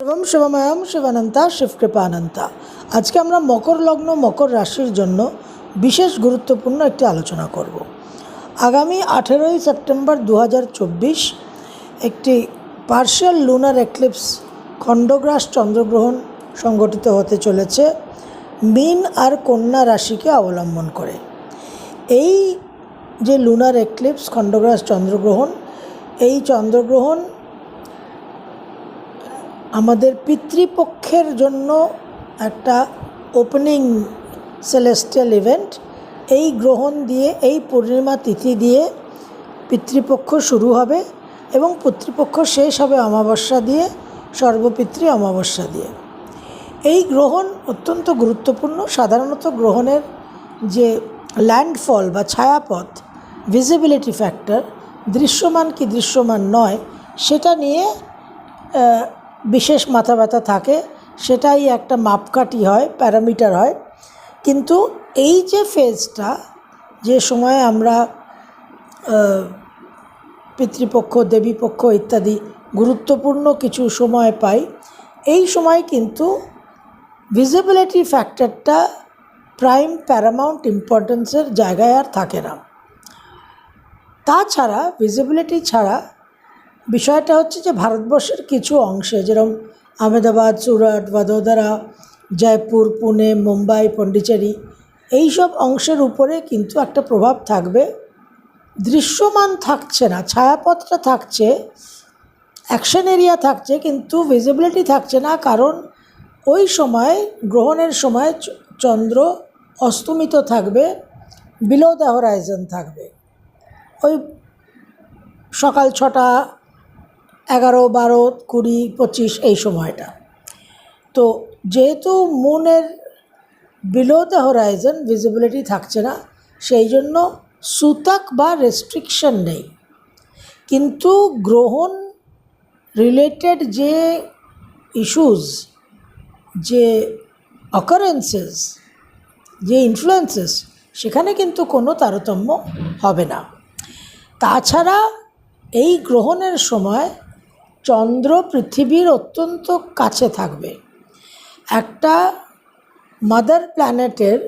সর্বম শিবময়ম শিবানন্তা শিবকৃপানন্তা। আজকে আমরা মকর লগ্ন, মকর রাশির জন্য বিশেষ গুরুত্বপূর্ণ একটি আলোচনা করব। আগামী আঠেরোই সেপ্টেম্বর দু হাজার চব্বিশ একটি পার্শিয়াল লুনার এক্লিপস খণ্ডগ্রাস চন্দ্রগ্রহণ সংগঠিত হতে চলেছে মিন আর কন্যা রাশিকে অবলম্বন করে। এই যে লুনার এক্লিপস খণ্ডগ্রাস চন্দ্রগ্রহণ, এই চন্দ্রগ্রহণ আমাদের পিতৃপক্ষের জন্য একটা ওপেনিং সেলেস্টিয়াল ইভেন্ট এই গ্রহণ দিয়ে, এই পূর্ণিমা তিথি দিয়ে পিতৃপক্ষ শুরু হবে এবং পিতৃপক্ষ শেষ হবে অমাবস্যা দিয়ে, সর্বপিতৃ অমাবস্যা দিয়ে। এই গ্রহণ অত্যন্ত গুরুত্বপূর্ণ। সাধারণত গ্রহণের যে ল্যান্ডফল বা ছায়াপথ ভিজিবিলিটি ফ্যাক্টর দৃশ্যমান কি দৃশ্যমান নয়, সেটা নিয়ে বিশেষ মাথা ব্যথা থাকে, সেটাই একটা মাপকাঠি হয়, প্যারামিটার হয়। কিন্তু এই যে ফেজটা, যে সময়ে আমরা পিতৃপক্ষ, দেবীপক্ষ ইত্যাদি গুরুত্বপূর্ণ কিছু সময় পাই, এই সময় কিন্তু ভিজিবিলিটি ফ্যাক্টরটা প্রাইম প্যারামাউন্ট ইম্পর্টেন্সের জায়গায় আর থাকে না। তাছাড়া ভিজিবিলিটি ছাড়া বিষয়টা হচ্ছে যে ভারতবর্ষের কিছু অংশে, যেরকম আহমেদাবাদ, সুরাট ভদোদরা জয়পুর, পুনে, মুম্বাই, পন্ডিচেরি, এইসব অংশের উপরে কিন্তু একটা প্রভাব থাকবে। দৃশ্যমান থাকছে না, ছায়াপথটা থাকছে, অ্যাকশন এরিয়া থাকছে, কিন্তু ভিজিবিলিটি থাকছে না, কারণ ওই সময়, গ্রহণের সময় চন্দ্র অস্তমিত থাকবে বিলো দ্য থাকবে। ওই সকাল ছটা এগারো, বারো, কুড়ি, পঁচিশ এই সময়টা। তো যেহেতু মুনের বিলো দ্য হরাইজন ভিজিবিলিটি থাকছে না, সেই জন্য সুতাক বা রেস্ট্রিকশন নেই। কিন্তু গ্রহণ রিলেটেড যে ইস্যুস যে অকারেন্সেস যে ইনফ্লুয়েন্সেস সেখানে কিন্তু কোনো তারতম্য হবে না। তাছাড়া এই গ্রহণের সময় চন্দ্র পৃথিবীর অত্যন্ত কাছে থাকবে। একটা মাদার প্ল্যানেটের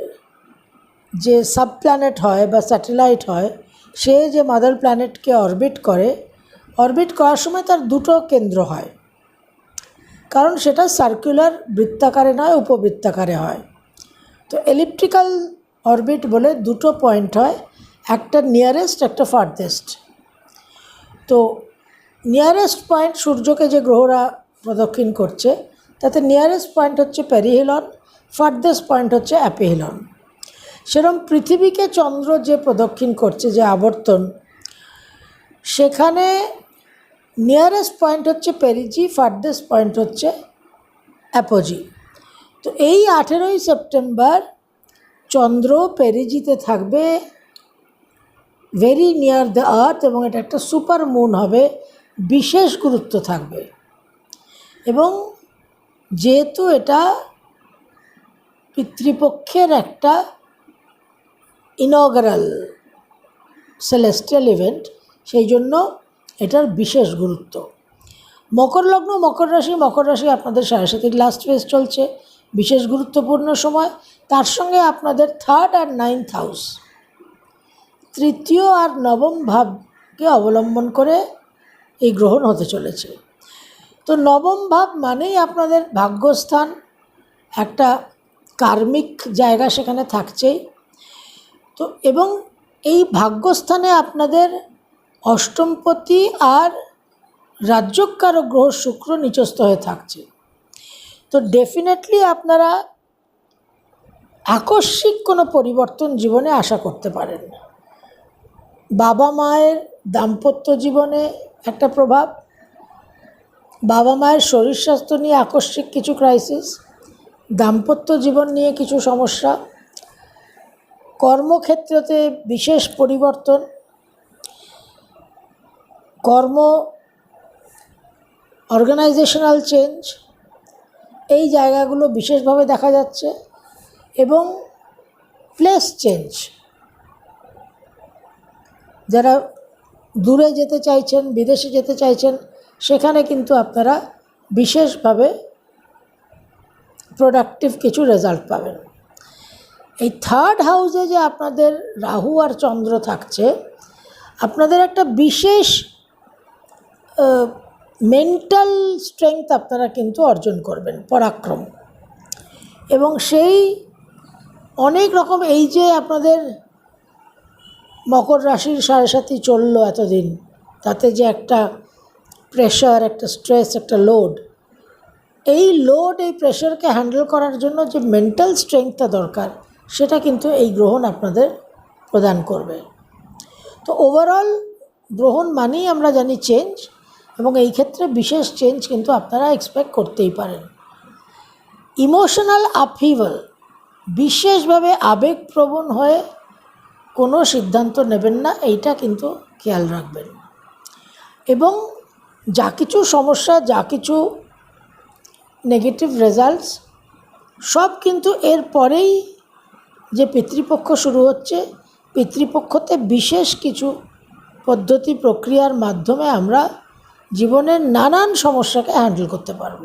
যে সাবপ্ল্যানেট হয় বা স্যাটেলাইট হয়, সে যে মাদার প্ল্যানেটকে অরবিট করে অরবিট করার সময় তার দুটো কেন্দ্র হয়। কারণ সেটা সার্কুলার বৃত্তাকারে নয়, উপবৃত্তাকারে হয়। তো এলিপ্টিক্যাল অরবিট বলে দুটো পয়েন্ট হয়, একটা নিয়ারেস্ট একটা ফার্দেস্ট তো নিয়ারেস্ট পয়েন্ট সূর্যকে যে গ্রহরা প্রদক্ষিণ করছে, তাতে নিয়ারেস্ট পয়েন্ট হচ্ছে প্যারিহেলন ফার্দেস্ট পয়েন্ট হচ্ছে অ্যাপিহেলন সেরম পৃথিবীকে চন্দ্র যে প্রদক্ষিণ করছে, যে আবর্তন, সেখানে নিয়ারেস্ট পয়েন্ট হচ্ছে পেরিজি ফার্দেস্ট পয়েন্ট হচ্ছে অ্যাপোজি তো এই আঠেরোই সেপ্টেম্বর চন্দ্র পেরিজিতে থাকবে ভেরি নিয়ার দ্য আর্থ এবং এটা একটা সুপার মুন হবে বিশেষ গুরুত্ব থাকবে। এবং যেহেতু এটা পিতৃপক্ষের একটা ইনগরাল সেলেস্টিয়াল ইভেন্ট সেই জন্য এটার বিশেষ গুরুত্ব। মকর লগ্ন, মকর রাশি মকর রাশি আপনাদের সাড়ে সাথীর লাস্ট ফেজ চলছে, বিশেষ গুরুত্বপূর্ণ সময়। তার সঙ্গে আপনাদের থার্ড আর নাইন্থ হাউস তৃতীয় আর নবম ভাবকে অবলম্বন করে এই গ্রহণ হতে চলেছে। তো নবম ভাব মানেই আপনাদের ভাগ্যস্থান, একটা কার্মিক জায়গা সেখানে থাকছেই। তো এবং এই ভাগ্যস্থানে আপনাদের অষ্টমপতি আর রাজ্যকারক গ্রহ শুক্র নিচস্থ হয়ে থাকছে। তো ডেফিনেটলি আপনারা আকস্মিক কোনো পরিবর্তন জীবনে আশা করতে পারেন বাবা মায়ের দাম্পত্য জীবনে একটা প্রভাব। বাবা মায়ের শরীর স্বাস্থ্য নিয়ে আকস্মিক কিছু ক্রাইসিস দাম্পত্য জীবন নিয়ে কিছু সমস্যা, কর্মক্ষেত্রতে বিশেষ পরিবর্তন, কর্ম অর্গানাইজেশনাল চেঞ্জ এই জায়গাগুলো বিশেষভাবে দেখা যাচ্ছে এবং প্লেস চেঞ্জ যারা দূরে যেতে চাইছেন, বিদেশে যেতে চাইছেন, সেখানে কিন্তু আপনারা বিশেষভাবে প্রোডাক্টিভ কিছু রেজাল্ট পাবেন। এই থার্ড হাউসে যে আপনাদের রাহু আর চন্দ্র থাকছে, আপনাদের একটা বিশেষ মেন্টাল স্ট্রেংথ আপনারা কিন্তু অর্জন করবেন, পরাক্রম। এবং সেই অনেক রকম এই যে আপনাদের মকর রাশির সাড়ে সাথী চলল এতদিন। তাতে যে একটা প্রেশার একটা স্ট্রেস একটা লোড এই লোড এই প্রেশারকে হ্যান্ডেল করার জন্য যে মেন্টাল স্ট্রেংথটা দরকার, সেটা কিন্তু এই গ্রহণ আপনাদের প্রদান করবে। তো ওভারঅল গ্রহণ মানেই আমরা জানি চেঞ্জ এবং এই ক্ষেত্রে বিশেষ চেঞ্জ কিন্তু আপনারা এক্সপেক্ট করতেই পারেন। ইমোশনাল আপহিভাল বিশেষভাবে আবেগপ্রবণ হয়ে কোনো সিদ্ধান্ত নেবেন না, এইটা কিন্তু খেয়াল রাখবেন। এবং যা কিছু সমস্যা, যা কিছু নেগেটিভ রেজাল্টস সব কিন্তু এর পরেই যে পিতৃপক্ষ শুরু হচ্ছে, পিতৃপক্ষতে বিশেষ কিছু পদ্ধতি, প্রক্রিয়ার মাধ্যমে আমরা জীবনের নানান সমস্যাকে হ্যান্ডেল করতে পারব।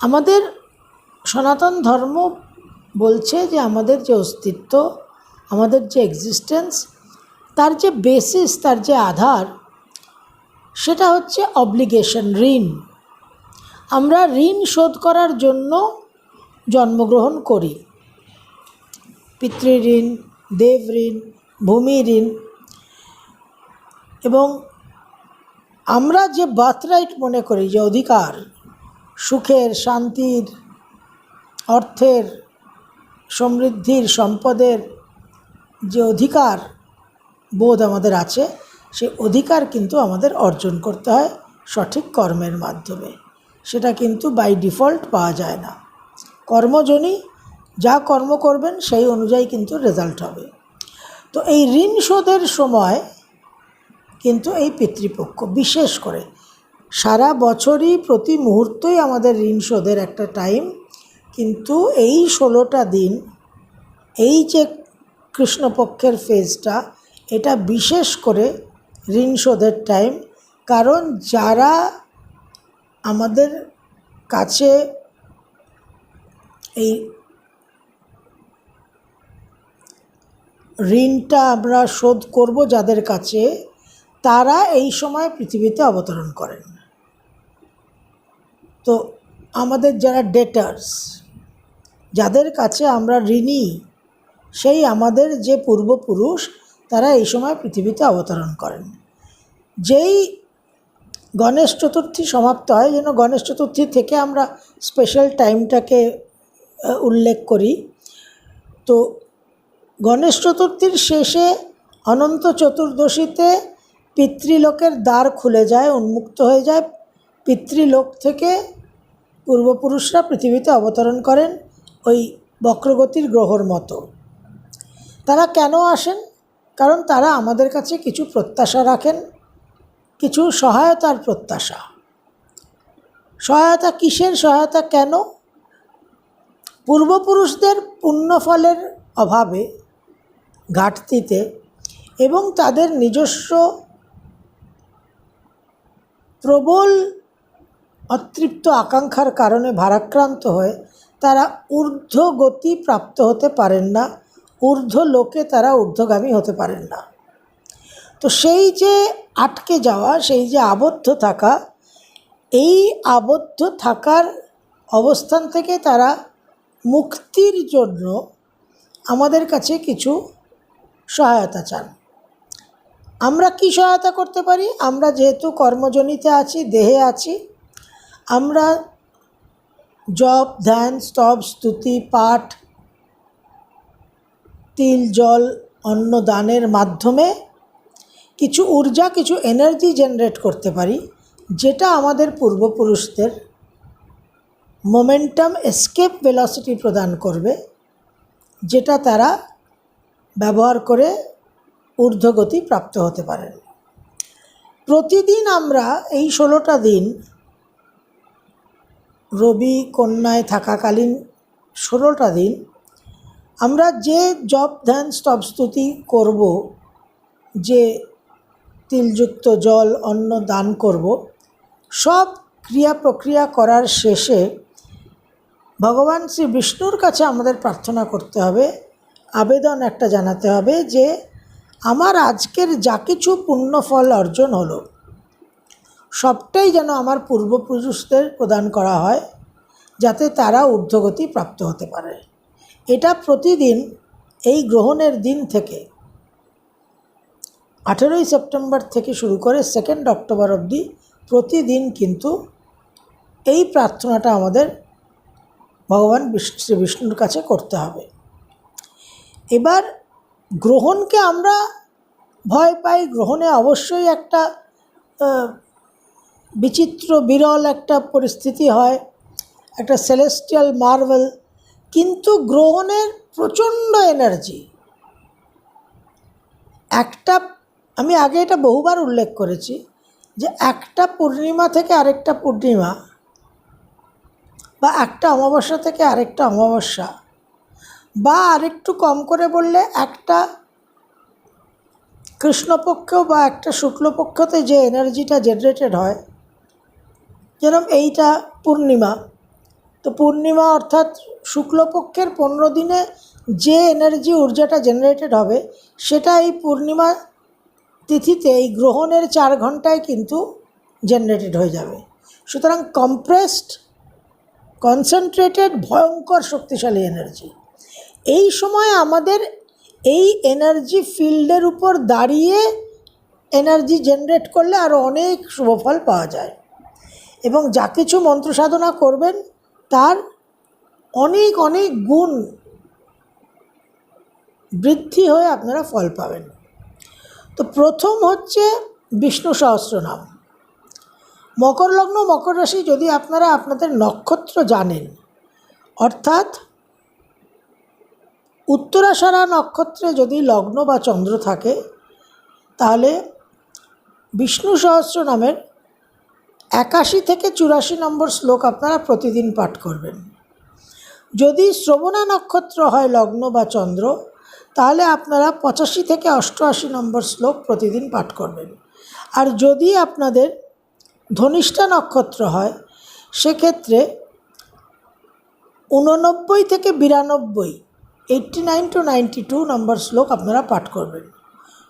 আমাদের সনাতন ধর্ম বলছে যে আমাদের যে অস্তিত্ব আমাদের যে এক্সিস্টেন্স তার যে বেসিস তার যে আধার, সেটা হচ্ছে অব্লিগেশন ঋণ। আমরা ঋণ শোধ করার জন্য জন্মগ্রহণ করি। পিতৃঋণ দেব ঋণ, ভূমি ঋণ। এবং আমরা যে বার্থরাইট মনে করি, যে অধিকার, সুখের, শান্তির, অর্থের, সমৃদ্ধির, সম্পদের যে অধিকার বোধ আমাদের আছে, সে অধিকার কিন্তু আমাদের অর্জন করতে হয় সঠিক কর্মের মাধ্যমে। সেটা কিন্তু বাই ডিফল্ট পাওয়া যায় না। কর্মজনই যা কর্ম করবেন, সেই অনুযায়ী কিন্তু রেজাল্ট হবে। তো এই ঋণ শোধের সময় কিন্তু এই পিতৃপক্ষ, বিশেষ করে সারা বছরই প্রতি মুহূর্তই আমাদের ঋণ শোধের একটা টাইম কিন্তু এই ষোলোটা দিন, এই যে কৃষ্ণপক্ষের ফেজটা। এটা বিশেষ করে ঋণ শোধের টাইম কারণ যারা আমাদের কাছে এই ঋণটা আমরা শোধ করব যাদের কাছে, তারা এই সময় পৃথিবীতে অবতরণ করেন। তো আমাদের যারা ডেটার্স যাদের কাছে আমরা ঋণী সেই আমাদের যে পূর্বপুরুষ, তারা এই সময় পৃথিবীতে অবতরণ করেন। যেই গণেশ চতুর্থী সমাপ্ত হয়, যেন গণেশ চতুর্থী থেকে আমরা স্পেশাল টাইমটাকে উল্লেখ করি, তো গণেশ চতুর্থীর শেষে অনন্ত চতুর্দশীতে পিতৃলোকের দ্বার খুলে যায়, উন্মুক্ত হয়ে যায়। পিতৃলোক থেকে পূর্বপুরুষরা পৃথিবীতে অবতরণ করেন ওই বক্রগতির গ্রহর মতো। তারা কেন আসেন? কারণ তারা আমাদের কাছে কিছু প্রত্যাশা রাখেন, কিছু সহায়তার প্রত্যাশা। সহায়তা কিসের, সহায়তা কেন? পূর্বপুরুষদের পুণ্যফলের অভাবে, ঘাটতিতে এবং তাদের নিজস্ব প্রবল অতৃপ্ত আকাঙ্ক্ষার কারণে ভারাক্রান্ত হয়ে তারা ঊর্ধ্বগতি প্রাপ্ত হতে পারেন না। ঊর্ধ্ব লোকে তারা ঊর্ধ্বগামী হতে পারেন না। তো সেই যে আটকে যাওয়া, সেই যে আবদ্ধ থাকা, এই আবদ্ধ থাকার অবস্থান থেকে তারা মুক্তির জন্য আমাদের কাছে কিছু সহায়তা চান। আমরা কি সহায়তা করতে পারি? আমরা যেহেতু কর্মজনিতে আছি, দেহে আছি, আমরা জপ, ধ্যান, স্তব, স্তুতি, পাঠ তিল, জল, অন্ন দানের মাধ্যমে কিছু ঊর্জা, কিছু এনার্জি জেনারেট করতে পারি, যেটা আমাদের পূর্বপুরুষদের মোমেন্টাম এসকেপ ভেলোসিটি প্রদান করবে, যেটা তারা ব্যবহার করে ঊর্ধ্বগতি প্রাপ্ত হতে পারেন। প্রতিদিন আমরা এই ষোলোটা দিন রবি, কন্যায় থাকাকালীন ষোলোটা দিন আমরা যে জপ ধ্যান স্তবস্তুতি করব, যে তিলযুক্ত জল, অন্ন দান করব, সব ক্রিয়া প্রক্রিয়া করার শেষে ভগবান শ্রী বিষ্ণুর কাছে আমাদের প্রার্থনা করতে হবে, আবেদন একটা জানাতে হবে যে আমার আজকের যা কিছু পুণ্যফল অর্জন হলো, সবটাই যেন আমার পূর্বপুরুষদের প্রদান করা হয়, যাতে তারা ঊর্ধ্বগতি প্রাপ্ত হতে পারে। এটা প্রতিদিন এই গ্রহণের দিন থেকে আঠেরোই সেপ্টেম্বর থেকে শুরু করে সেকেন্ড অক্টোবর অবধি প্রতিদিন কিন্তু এই প্রার্থনাটা আমাদের ভগবান শ্রী বিষ্ণুর কাছে করতে হবে। এবার গ্রহণকে আমরা ভয় পাই, গ্রহণে অবশ্যই একটা বিচিত্র, বিরল একটা পরিস্থিতি হয়, একটা সেলেস্টিয়াল মার্বেল কিন্তু গ্রহণের প্রচণ্ড এনার্জি একটা, আমি আগে এটা বহুবার উল্লেখ করেছি যে একটা পূর্ণিমা থেকে আরেকটা পূর্ণিমা বা একটা অমাবস্যা থেকে আরেকটা অমাবস্যা বা আরেকটু কম করে বললে একটা কৃষ্ণপক্ষ বা একটা শুক্লপক্ষতে যে এনার্জিটা জেনারেটেড হয় যেরকম এইটা পূর্ণিমা তো পূর্ণিমা অর্থাৎ শুক্লপক্ষের পনেরো দিনে যে এনার্জি ঊর্জাটা জেনারেটেড হবে, সেটা এই পূর্ণিমা তিথিতে এই গ্রহণের চার ঘন্টায় কিন্তু জেনারেটেড হয়ে যাবে। সুতরাং কম্প্রেসড কনসেন্ট্রেটেড ভয়ঙ্কর শক্তিশালী এনার্জি এই সময় আমাদের এই এনার্জি ফিল্ডের উপর দাঁড়িয়ে এনার্জি জেনারেট করলে আরও অনেক শুভফল পাওয়া যায়। এবং যা কিছু মন্ত্র সাধনা করবেন তার অনেক অনেক গুণ বৃদ্ধি হয়ে আপনারা ফল পাবেন। তো প্রথম হচ্ছে বিষ্ণু সহস্রনাম মকর লগ্ন, মকর রাশি যদি আপনারা আপনাদের নক্ষত্র জানেন, অর্থাৎ উত্তরাষাঢ়া নক্ষত্রে যদি লগ্ন বা চন্দ্র থাকে, তাহলে বিষ্ণু সহস্র নামের একাশি থেকে চুরাশি নম্বর শ্লোক আপনারা প্রতিদিন পাঠ করবেন। যদি শ্রবণা নক্ষত্র হয় লগ্ন বা চন্দ্র, তাহলে আপনারা পঁচাশি থেকে অষ্টআশি নম্বর শ্লোক প্রতিদিন পাঠ করবেন। আর যদি আপনাদের ধনিষ্ঠা নক্ষত্র হয়, সেক্ষেত্রে উননব্বই থেকে বিরানব্বই eighty nine to ninety two নম্বর শ্লোক আপনারা পাঠ করবেন।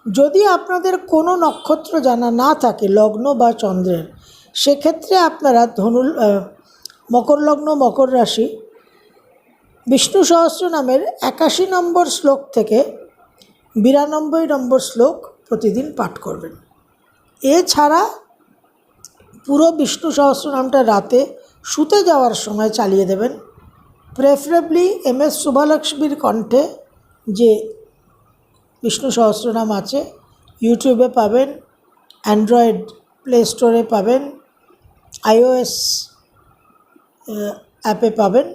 যদি আপনাদের কোনো নক্ষত্র জানা না থাকে, লগ্ন বা চন্দ্রের সেক্ষেত্রে আপনারা ধনু মকর লগ্ন, মকর রাশি, বিষ্ণু সহস্র নামের একাশি নম্বর শ্লোক থেকে বিরানব্বই নম্বর শ্লোক প্রতিদিন পাঠ করবেন। এছাড়া পুরো বিষ্ণু সহস্র নামটা রাতে শুতে যাওয়ার সময় চালিয়ে দেবেন। প্রেফারেবলি এম এস শুভালক্ষ্মীর কণ্ঠে যে বিষ্ণু সহস্রনাম আছে ইউটিউবে পাবেন অ্যান্ড্রয়েড প্লে স্টোরে পাবেন আইওএস অ্যাপে পাবেন।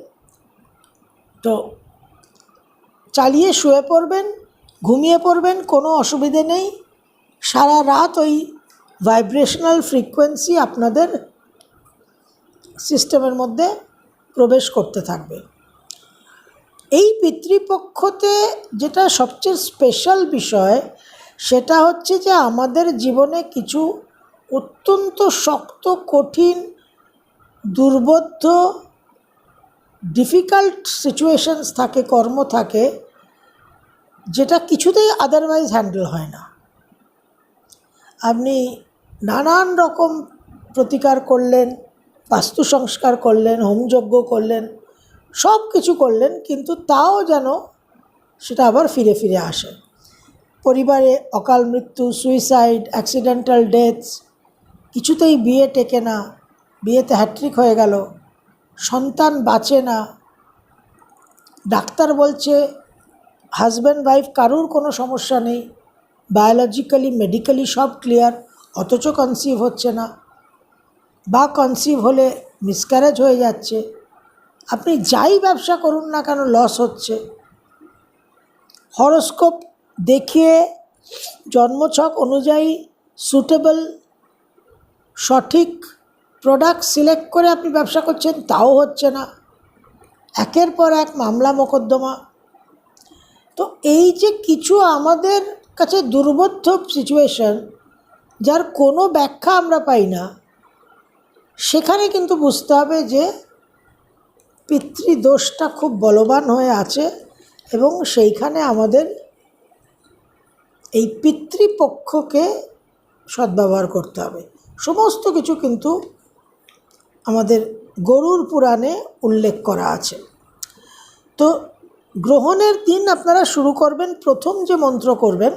তো চালিয়ে শুয়ে পড়বেন, ঘুমিয়ে পড়বেন, কোনো অসুবিধে নেই। সারা রাত ওই ভাইব্রেশনাল ফ্রিকোয়েন্সি আপনাদের সিস্টেমের মধ্যে প্রবেশ করতে থাকবে। এই পিতৃপক্ষতে যেটা সবচেয়ে স্পেশাল বিষয়, সেটা হচ্ছে যে আমাদের জীবনে কিছু অত্যন্ত শক্ত, কঠিন, দুর্বোধ্য ডিফিকাল্ট সিচুয়েশনস থাকে, কর্ম থাকে, যেটা কিছুতেই আদারওয়াইজ হ্যান্ডেল হয় না। আপনি নানান রকম প্রতিকার করলেন, বাস্তু সংস্কার করলেন, হোমযজ্ঞ করলেন, সব কিছু করলেন, কিন্তু তাও যেন সেটা আবার ফিরে ফিরে আসে। পরিবারে অকাল মৃত্যু সুইসাইড অ্যাক্সিডেন্টাল ডেথস কিছুতেই বিয়ে টেকে না, বিয়েতে হ্যাট্রিক হয়ে গেল। সন্তান বাঁচে না। ডাক্তার বলছে, হাজব্যান্ড ওয়াইফ কারুর কোনো সমস্যা নেই। বায়োলজিক্যালি মেডিকেলি সব ক্লিয়ার, অথচ কনসিভ হচ্ছে না। বা কনসিভ হলে মিসক্যারেজ হয়ে যাচ্ছে। আপনি যাই ব্যবসা করুন না কেন, লস হচ্ছে। হরস্কোপ দেখিয়ে জন্মছক অনুযায়ী সুটেবল সঠিক প্রোডাক্ট সিলেক্ট করে আপনি ব্যবসা করছেন, তাও হচ্ছে না। একের পর এক মামলা মোকদ্দমা। তো এই যে কিছু আমাদের কাছে দুর্বোধ্য সিচুয়েশন যার কোনো ব্যাখ্যা আমরা পাই না, সেখানে কিন্তু বুঝতে হবে যে পিতৃদোষটা খুব বলবান হয়ে আছে এবং সেইখানে আমাদের এই পিতৃপক্ষকে সদ্ব্যবহার করতে হবে। সমস্ত কিছু কিন্তু আমাদের গরুর পুরাণে উল্লেখ করা আছে। তো গ্রহণের দিন আপনারা শুরু করবেন, প্রথম যে মন্ত্র করবেন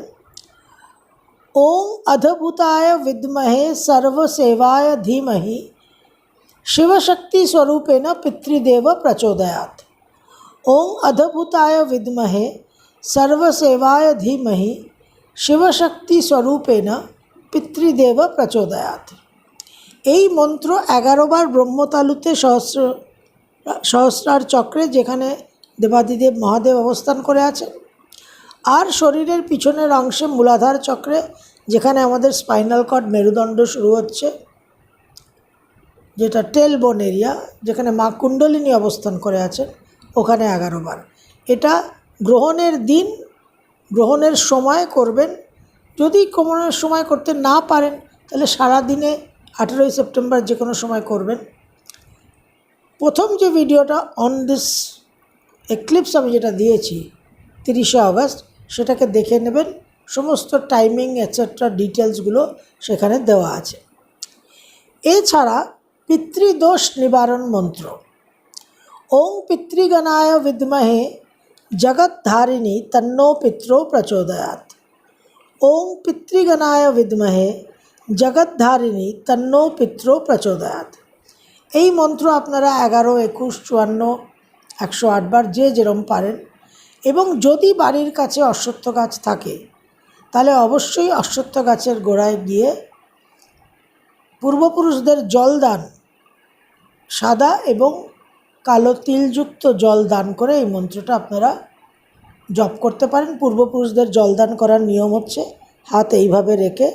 ওম অধভূতায় বিদ্মহে সর্বসেবায় ধীমহি, শিবশক্তি স্বরূপেণ পিতৃদেব প্রচোদয়াত ওম অধভূতায় বিদ্মহে সর্বসেবায় ধীমহি, শিবশক্তি স্বরূপেণ পিতৃদেব প্রচোদয়াত। এই মন্ত্র এগারোবার ব্রহ্মতালুতে সহস্র, সহস্রার চক্রে যেখানে দেবাদিদেব মহাদেব অবস্থান করে আছেন, আর শরীরের পিছনের অংশে মূলাধার চক্রে যেখানে আমাদের স্পাইনাল কর্ড মেরুদণ্ড শুরু হচ্ছে, যেটা টেল বোন এরিয়া, যেখানে মা কুণ্ডলিনী অবস্থান করে আছেন, ওখানে এগারো বার। এটা গ্রহণের দিন, গ্রহণের সময় করবেন যদি কোনো সময় করতে না পারেন, তাহলে সারা দিনে আঠেরোই সেপ্টেম্বর যে কোনো সময় করবেন। প্রথম যে ভিডিওটা অন দিস এক্লিপস আমি যেটা দিয়েছি, তিরিশে আগস্ট, সেটাকে দেখে নেবেন। সমস্ত টাইমিং এটসেট্রা ডিটেলসগুলো সেখানে দেওয়া আছে। এছাড়া পিতৃদোষ নিবারণ মন্ত্র। ওং পিতৃগণায় বিদ্মহে জগৎধারিণী তন্নো পিত্রো প্রচোদয়াত ওং পিতৃগণায় বিদ্মহে জগৎধারিণী তন্নো পিত্রো প্রচোদয়াত এই মন্ত্র আপনারা এগারো, একুশ, চুয়ান্ন, একশো আটবার যে যেরম পারেন এবং যদি বাড়ির কাছে অশ্বত্থ গাছ থাকে, তাহলে অবশ্যই অশ্বত্থ গাছের গোড়ায় গিয়ে পূর্বপুরুষদের জলদান, সাদা এবং কালো তিলযুক্ত জল দান করে এই মন্ত্রটা আপনারা জপ করতে পারেন। পূর্বপুরুষদের জলদান করার নিয়ম হচ্ছে হাত এইভাবে রেখে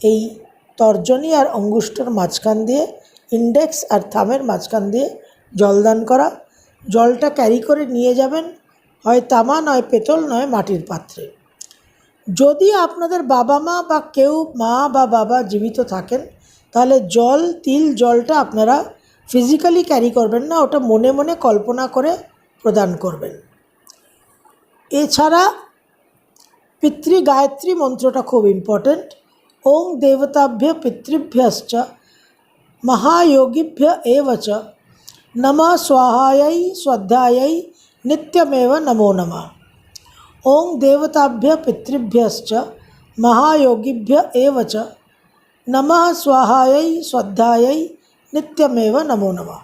এই তর্জনী আর অঙ্গুষ্ঠর মাঝখান দিয়ে ইন্ডেক্স আর থামের মাঝখান দিয়ে জলদান করা। জলটা ক্যারি করে নিয়ে যাবেন, হয় তামা নয় পেতল নয় মাটির পাত্রে। যদি আপনাদের বাবা মা বা কেউ মা বা বাবা জীবিত থাকেন, তাহলে জল, তিল, জলটা আপনারা ফিজিক্যালি ক্যারি করবেন না, ওটা মনে মনে কল্পনা করে প্রদান করবেন। এছাড়া পিতৃ গায়ত্রী মন্ত্রটা খুব ইম্পর্ট্যান্ট ওং দেবতাভ্য পিতৃভ্যশ্চ মহায়োগিভ্য এবচ নম স্বাহায়ৈ স্বাধ্যায়ৈ नित्यमेव नमो नमः ओं देवताभ्य पितृभ्यश्च महायोगिभ्य एव च নমঃ স্বাহায়ই শ্রদ্ধায়ই নিত্যমেব নমো নমঃ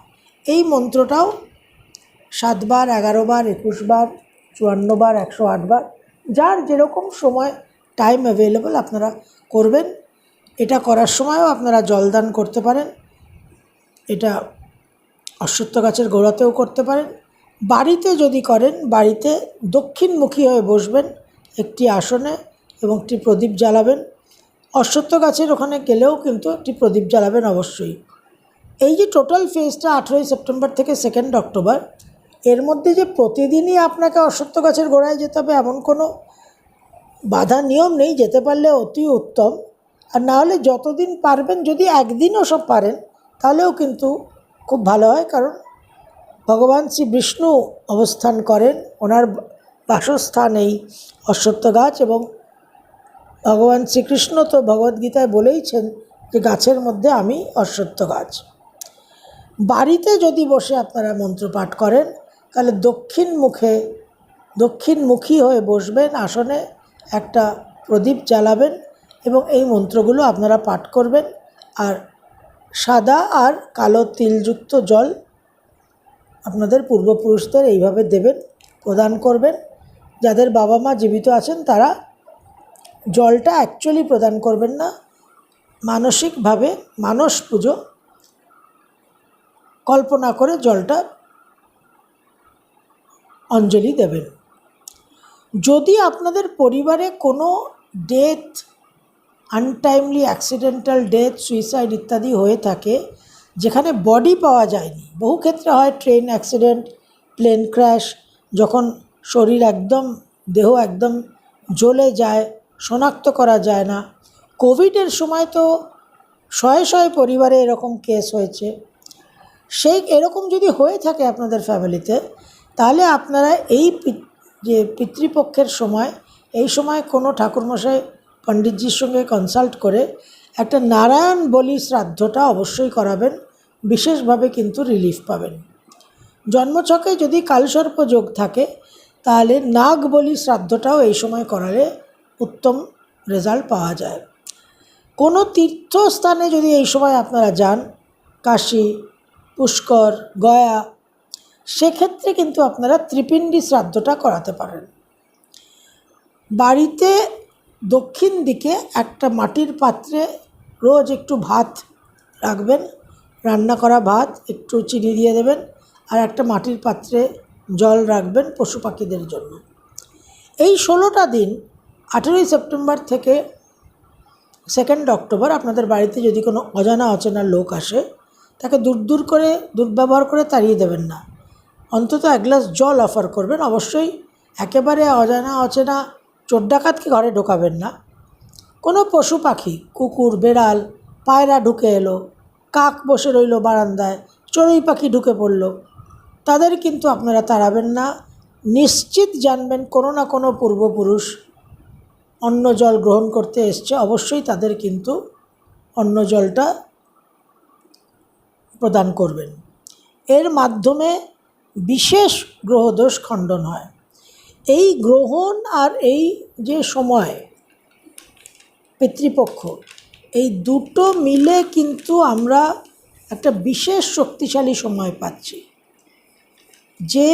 এই মন্ত্রটাও সাতবার এগারোবার একুশবার চুয়ান্নবার একশো আটবার যার যেরকম সময় টাইম অ্যাভেলেবল আপনারা করবেন, এটা করার সময়ও আপনারা জলদান করতে পারেন, এটা অশ্বত্থ গাছের গোড়াতেও করতে পারেন। বাড়িতে যদি করেন, বাড়িতে দক্ষিণমুখী হয়ে বসবেন, একটি আসনে এবং একটি প্রদীপ জ্বালাবেন। অশ্বত্থ গাছের ওখানে গেলেও কিন্তু একটি প্রদীপ জ্বালাবেন অবশ্যই। এই যে টোটাল ফেজটা আঠেরোই সেপ্টেম্বর থেকে সেকেন্ড অক্টোবর এর মধ্যে যে প্রতিদিনই আপনাকে অশ্বত্থ গাছের গোড়ায় যেতে হবে এমন কোনো বাধা নিয়ম নেই, যেতে পারলে অতি উত্তম। আর না হলে যতদিন পারবেন, যদি একদিনও সব পারেন, তাহলেও কিন্তু খুব ভালো হয়। কারণ ভগবান শ্রী বিষ্ণু অবস্থান করেন, ওনার বাসস্থান এই অশ্বত্থ গাছ এবং ভগবান শ্রীকৃষ্ণ তো ভগবদ্গীতায় বলেইছেন যে গাছের মধ্যে আমি অশ্বত্থ গাছ। বাড়িতে যদি বসে আপনারা মন্ত্র পাঠ করেন তাহলে দক্ষিণ মুখে দক্ষিণমুখী হয়ে বসবেন আসনে, একটা প্রদীপ জ্বালাবেন এবং এই মন্ত্রগুলো আপনারা পাঠ করবেন। আর সাদা আর কালো তিলযুক্ত জল আপনাদের পূর্বপুরুষদের এইভাবে দেবেন, প্রদান করবেন। যাদের বাবা মা জীবিত আছেন তারা জলটা অ্যাকচুয়ালি প্রদান করবেন না। মানসিকভাবে মানস পুজো, কল্পনা করে জলটা অঞ্জলি দেবেন। যদি আপনাদের পরিবারে কোনো death untimely accidental death suicide ইত্যাদি হয়ে থাকে, যেখানে বডি পাওয়া যায়নি, বহু ক্ষেত্রে হয় ট্রেন অ্যাক্সিডেন্ট প্লেন ক্র্যাশ যখন শরীর একদম, দেহ একদম জ্বলে যায়, শনাক্ত করা যায় না কোভিডের সময় তো শয়ে শয়ে পরিবারে এরকম কেস হয়েছে। সেই, এরকম যদি হয়ে থাকে আপনাদের ফ্যামিলিতে তাহলে আপনারা এই যে পিতৃপক্ষের সময়, এই সময় কোনো ঠাকুরমশাই পণ্ডিতজির সঙ্গে কনসাল্ট করে একটা নারায়ণ বলি শ্রাদ্ধটা অবশ্যই করাবেন, বিশেষভাবে কিন্তু রিলিফ পাবেন। জন্মছকে যদি কালসর্প যোগ থাকে, তাহলে নাগ বলি শ্রাদ্ধটাও এই সময় করালে উত্তম রেজাল্ট পাওয়া যায়। কোনো তীর্থস্থানে যদি এই সময় আপনারা যান, কাশী, পুষ্কর, গয়া সেক্ষেত্রে কিন্তু আপনারা ত্রিপিণ্ডি শ্রাদ্ধটা করাতে পারেন। বাড়িতে দক্ষিণ দিকে একটা মাটির পাত্রে রোজ একটু ভাত রাখবেন, রান্না করা ভাত, একটু চিনি দিয়ে দেবেন আর একটা মাটির পাত্রে জল রাখবেন পশু পাখিদের জন্য। এই ষোলোটা দিন, আঠেরোই সেপ্টেম্বর থেকে সেকেন্ড অক্টোবর আপনাদের বাড়িতে যদি কোনো অজানা অচেনা লোক আসে, তাকে দূর দূর করে, দুর্ব্যবহার করে তাড়িয়ে দেবেন না। অন্তত এক গ্লাস জল অফার করবেন। অবশ্যই একেবারে অজানা, অচেনা চোর ডাকাতকে ঘরে ঢোকাবেন না। কোনো পশু পাখি, কুকুর, বেড়াল, পায়রা ঢুকে এলো, কাক বসে রইল বারান্দায়, চড়ুই পাখি ঢুকে পড়ল, তাদের কিন্তু আপনারা তাড়াবেন না। নিশ্চিত জানবেন কোনো না কোনো পূর্বপুরুষ অন্ন জল গ্রহণ করতে এসছে। অবশ্যই তাদের কিন্তু অন্ন জলটা প্রদান করবেন। এর মাধ্যমে বিশেষ গ্রহদোষ খণ্ডন হয়। এই গ্রহণ আর এই যে সময়, পিতৃপক্ষ, এই দুটো মিলে কিন্তু আমরা একটা বিশেষ শক্তিশালী সময় পাচ্ছি। যে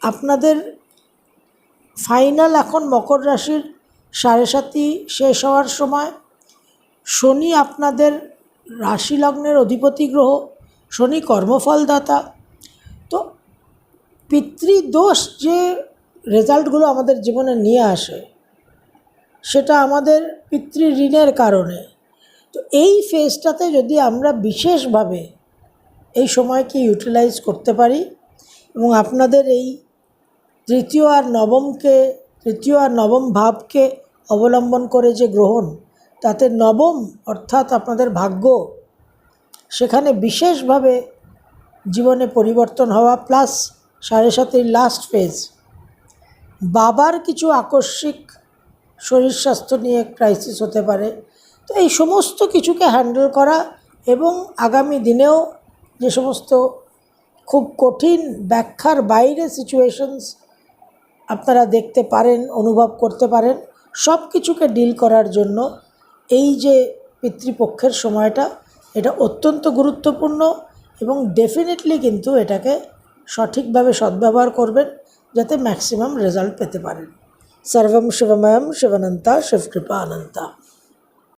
আপনাদের ফাইনাল এখন মকর রাশির সাড়ে সাতি শেষ হওয়ার সময়, শনি আপনাদের রাশি লগ্নের অধিপতি গ্রহ, শনি কর্মফলদাতা পিতৃদোষ যে রেজাল্টগুলো আমাদের জীবনে নিয়ে আসে, সেটা আমাদের পিতৃ ঋণের কারণে। তো এই ফেজটাতে যদি আমরা বিশেষভাবে এই সময়কে ইউটিলাইজ করতে পারি এবং আপনাদের এই তৃতীয় আর নবমকে, তৃতীয় আর নবম ভাবকে অবলম্বন করে যে গ্রহণ, তাতে নবম অর্থাৎ আপনাদের ভাগ্য, সেখানে বিশেষভাবে জীবনে পরিবর্তন হওয়া প্লাস সাড়ে সাতের লাস্ট ফেজ বাবার কিছু আকস্মিক শরীর স্বাস্থ্য নিয়ে ক্রাইসিস হতে পারে। তো এই সমস্ত কিছুকে হ্যান্ডেল করা এবং আগামী দিনেও যে সমস্ত খুব কঠিন ব্যাখ্যার বাইরে সিচুয়েশনস আপনারা দেখতে পারেন, অনুভব করতে পারেন, সব কিছুকে ডিল করার জন্য এই যে পিতৃপক্ষের সময়টা, এটা অত্যন্ত গুরুত্বপূর্ণ এবং ডেফিনেটলি কিন্তু এটাকে সঠিকভাবে সদ্ব্যবহার করবেন যাতে ম্যাক্সিমাম রেজাল্ট পেতে পারেন। সর্বম শিবময়ম শিবানন্তা শিবকৃপা অনন্তা